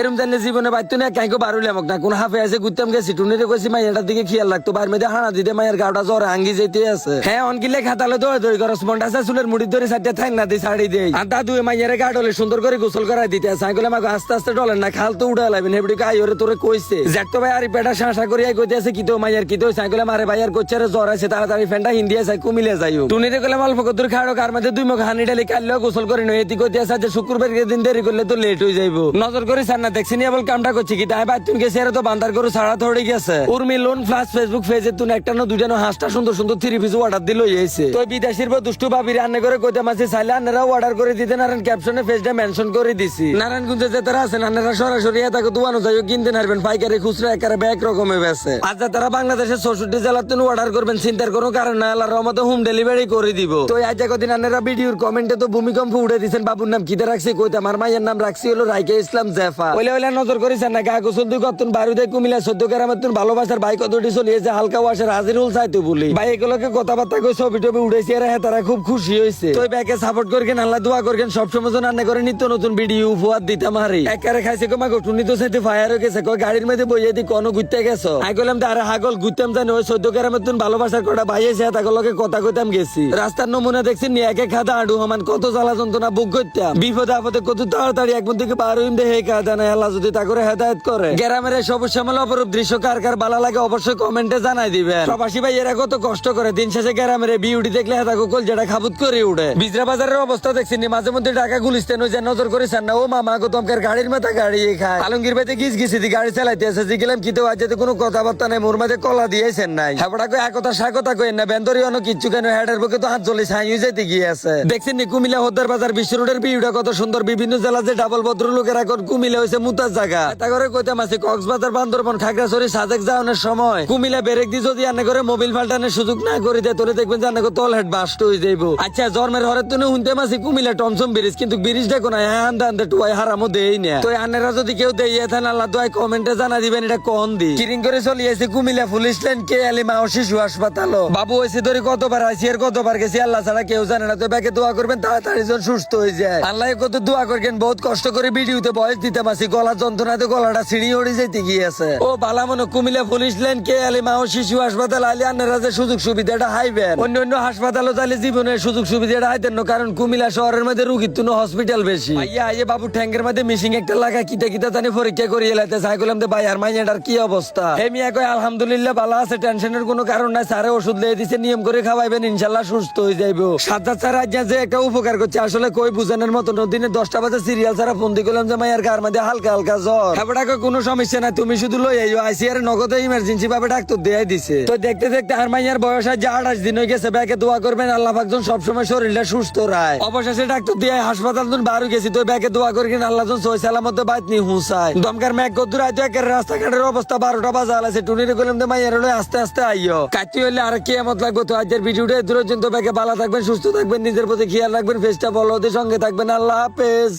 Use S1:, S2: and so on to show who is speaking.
S1: এরম জানলে জীবনে বাইতো না কাইকো বারুলে আমাক না। কোন হাফে আছে গুত্তাম গেছি টুনিরে কইছি মাইয়াটার দিকে খেয়াল রাখতো বাইর মধ্যে হানা দিতে মায়ের গাওটা জ্বর আঙ্গি যেতে আছে। হ্যাঁ অনকিলে খাতালে দৌড়ে দৌড়ি করস মন্ডাসা চুলের মুড়ি ধরে সাইডে ঠ্যাং না দিয়ে ছাড়ি দেই। আর মাইয়ারে গাড়লে সুন্দর করে গোসল করাই দিতে আছে। আইগুলো আমাকে আস্তে আস্তে ডলেন না খাল তো উড়া লাইবেন হেবড়ি কাই ওরে তোরে কইছে। জ্যাক তো ভাই আরি পেটা শাসা করিয়া কইতে আছে কি তো মাইয়ার কি তো সাইকেলে মারে ভাইয়ার কোচ্চারে জ্বর আছে তাড়াতাড়ি ফ্যানটা হিন্দিয়া চাই কুমিলে যাইও। টুনিরে কইলাম অল্প কদুর খাড়ো কার মধ্যে দুই মুখ হানি ডালি কাল্লো গোসল করে নয় এতি কইতে আছে যে শুক্রবার দিন দেরি করলে তো লেট হয়ে যাইবো। নজর করে স্যার না দেখছিনি বল কামটা করছি কি? তাই বাদ তুমি গেছে তো বান্দার করে ছাড়া ধরে গেছে। উর্মি লোন ফ্লাশ ফেসবুক পেজে তুমি একটা না দুইটা না হাঁসটা সুন্দর সুন্দর থ্রি পিস অর্ডার দিল এসে তো বিদেশির বা দুষ্টু ভাবি রান্না করে কইতে মাসে চাইলে আনারা অর্ডার করে দিতে, নারায়ণ ক্যাপশনে পেজটা মেনশন করে দিছি। নারায়ণগঞ্জে যে তারা আছেন আনারা সরাসরি তাকে দোয়ানো যাইও কিনতে নারবেন, পাইকারি খুচরা একারে ব্যাক রকমে বেছে আর যা তারা বাংলাদেশের চৌষট্টি জেলার তুমি অর্ডার করবেন, চিন্তার কোনো কারণ না আল্লাহর রহমতে হোম ডেলিভারি করে দিব। তো আজ কদিন আনারা ভিডিওর কমেন্টে তো ভূমিকম্প উঠে দিচ্ছেন বাবুর নাম কিতে রাখছি, কইতে আমার মায়ের নাম রাখছি হলো রাইকে ইসলাম জেফা ওইলে ওইলে নজর করেছেন না গা গোসল দুই কতন বারুদে কুমিল্লা সদ্য গ্রামের তুন ভালোবাসার ভাই কতটি চলিয়েছে হালকা ওয়াশের হাজিরুল চাইতো বলি। ভাই, এগুলোকে কথাবার্তা কই ছবি টবি উঠেছি এরা হ্যাঁ তারা খুব খুশি হয়েছে তো ব্যাকে সাপোর্ট করবেন আল্লাহ দোয়া করবেন সবসময় যেন রান্না করে নিত্য নতুন ভিডিও উপহার দিতে মারি। একারে খাইছে কমা টুনি তো সাথে ফায়ার হয়ে গেছে, কই গাড়ির মধ্যে বইয়ে দি কোনো ঘুরতে গেছো। আই কইলাম আরে হাগল, ঘুরতাম জানি, ওই সদ্য গ্রামের তুন ভালোবাসার কটা ভাই এসে তাগুলোকে কথা কইতাম গেছি। রাস্তার নমুনা দেখছি নি একে খাদা আডু হমান কত জ্বালা যন্ত্রণা বুক করতাম। বিপদে আপদে কত তাড়াতাড়ি এক থেকে বার হইম দে, হে কাদা না আল্লাহ যদি তা করে হেদায়েত করে। গ্রামের এই সবুজ শ্যামল অপরূপ দৃশ্য কার কার ভালো লাগে অবশ্যই কমেন্টে জানাই দিবেন। প্রবাসী ভাই এরা কত কষ্ট করে দিন শেষে গ্রামের এই বিউটি দেখলে হেদা যেটা খাবুত করে উঠে। বিজরা বাজারের অবস্থা মাঝে মধ্যে টাকা গুলিস্তেন ওই যে নজর করেছেন না ও মামা গো তোমার গাড়ির মাথা গাড়ি খায়। আলমগীর ভাইতে গাড়ি চালাইতে আছে জিগেলাম কি তো আজ কোনো কথাবার্তা নাই মোর মাঝে কলা দিয়েছেন নাই। হেবড়া কই একতা সাকতা কই না বেন্দরি অন্য কিচ্ছু কেন হেডের বুকে তো হাত জ্বলে ছাই যেতে গিয়ে আছে দেখছেন নি কুমিল্লা হদ্দার বাজার বিশ্ব রোডের বিউটা কত সুন্দর বিভিন্ন জেলা যে ডাবল ভদ্র লোকের এখন কুমিল্লা হয়েছে মুতার জায়গা। তা করে কক্সবাজার বান্দরবন, খাগড়াছড়ি সাজেক সময় কুমিল্লা বেরেক দি যদি আনে করে মোবিল সুযোগ না করে দেয় দেখবেন জানে তল হেড বাস্ট হয়ে যাইব। আচ্ছা জন্মের হরে শুনতে মাসি, কুমিল্লা টমসম ব্রিজ, কিন্তু ব্রিজটা কোন আন্দা আন্দা টুয়াই দেই না। তো আনেরা যদি কেউ আল্লাহ দোয়াই কমেন্টে জানা দিবেন, এটা কোন দি কিরিং করে চলি আছে কুমিল্লা পুলিশ লাইন, কে আলি মা শিশু হাসপাতাল বাবু হয়েছে ধরে কতবার আইসি আর কতবার গেছি, আল্লাহ ছাড়া কেউ জানে না, তো ব্যাকে দোয়া করবেন, তাড়াতাড়ি যেন সুস্থ হয়ে যায়। আল্লাহ কত দোয়া করবেন, বহুত কষ্ট করে ভিডিওতে বয়স দিতে পারছি গলা যন্ত্রণাতে গলাটা সিঁড়ি উড়ে যেতে গিয়েছে। ও বালা মনে কুমিল্লা পুলিশ লাইন কে আলি মা ও শিশু হাসপাতাল আলি আন্নারা যে সুযোগ সুবিধাটা হাইবেন। অন্য অন্য হাসপাতালও তাহলে জীবনের সুযোগ সুবিধাটা হাইতেন না কারণ কুমিল্লা শহরের মধ্যে রুগীর তুনো হসপিটাল বেশি। ভাইয়া আইয়ে বাবু ট্যাঙ্কের মধ্যে মিশিং একটা লাগা কিটা কিটা জানি পরীক্ষা করিয়ে লাইতে চাই করলাম ভাই আর মাইয়াটার কি অবস্থা? হে মিয়া কয় আলহামদুলিল্লাহ ভালো আছে টেনশনের কোনো কারণ নাই। স্যারে ওষুধ লিয়ে দিছে নিয়ম করে খাওয়াইবেন ইনশাল্লাহ সুস্থ হয়ে যাইবো। সাজ্জাদ স্যার আজ যে একটা উপকার করছে আসলে কই বুঝানোর মতো না। দিনে দশটা বাজে সিরিয়াল ছাড়া ফোন দিয়ে করলাম যে মাইয়ার গার মধ্যে হালকা হালকা জ্বর। কোনো সমস্যা নাই তুমি শুধু লই আইও আইসিআর নগদে ইমার্জেন্সি ভাবে ডাক্তার দিয়ে দিছে। তো দেখতে দেখতে আর মাইয়ার বয়স আজ আঠাশ দিন হয়ে গেছে ব্যাকে দোয়া করবেন আল্লাহ পাকজন সবসময় শরীরটা সুস্থ রায়। অবশেষে ডাক্তার দিয়ে হাসপাতাল তুন বারো গেছি তো ব্যাকে দোয়া করবেন আল্লাহ জন সালামত বাইত নি দমকার কদ্দুর আইতো একের রাস্তাঘাটের অবস্থা বারোটা বাজা আলাছে টুনির করলাম তো মাইয়ার হলো আস্তে আস্তে আইও। কাটি হইলে আর কি এমত লাগবে তো আজকের ভিডিওটা দূরের জন্য ব্যাকে ভালো থাকবেন সুস্থ থাকবেন নিজের প্রতি খেয়াল রাখবেন ফেসটা বলো সঙ্গে থাকবেন আল্লাহ হাফেজ।